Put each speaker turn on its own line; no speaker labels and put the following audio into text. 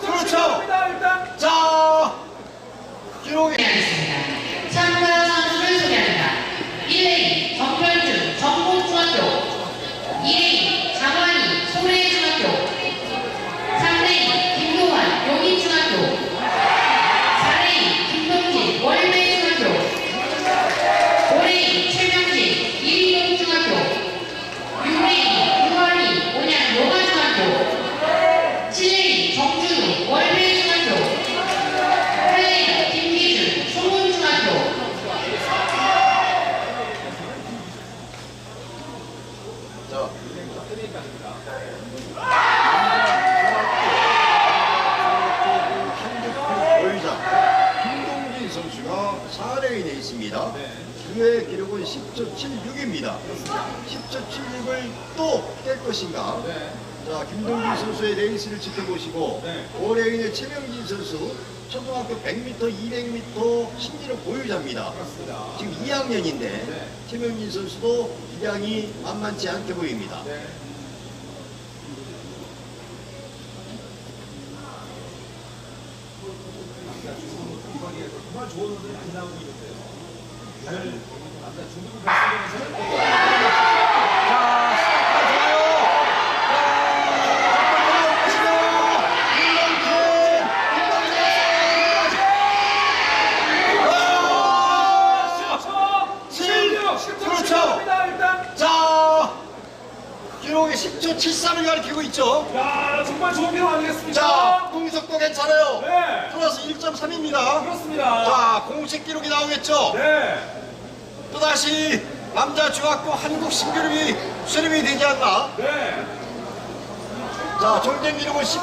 그렇죠. 자, 기록이
김동진
선수가 4레인에 있습니다. 그의 기록은 10초 76입니다. 10초 76을 또 깰 것인가? 자, 김동진 선수의 레이스를 지켜보시고 5레인의 최명진 선수 초등학교 100m, 200m 신기록 보유자입니다. 지금 2학년인데 최명진 선수도 기량이 만만치 않게 보입니다.
정말 좋은 많이 나오고 있는데요. 남자 중국 결승전에서
1호에 10초 73을 가리키고 있죠.
야 정말 좋은 기록 아니겠습니까?
자, 공석도 괜찮아요.
네.
플러스 1.3입니다.
그렇습니다.
자, 공식 기록이 나오겠죠.
네.
또다시 남자 중학교 한국 신기록이 수립이 되지 않나.
네.
자, 종전 기록은 10.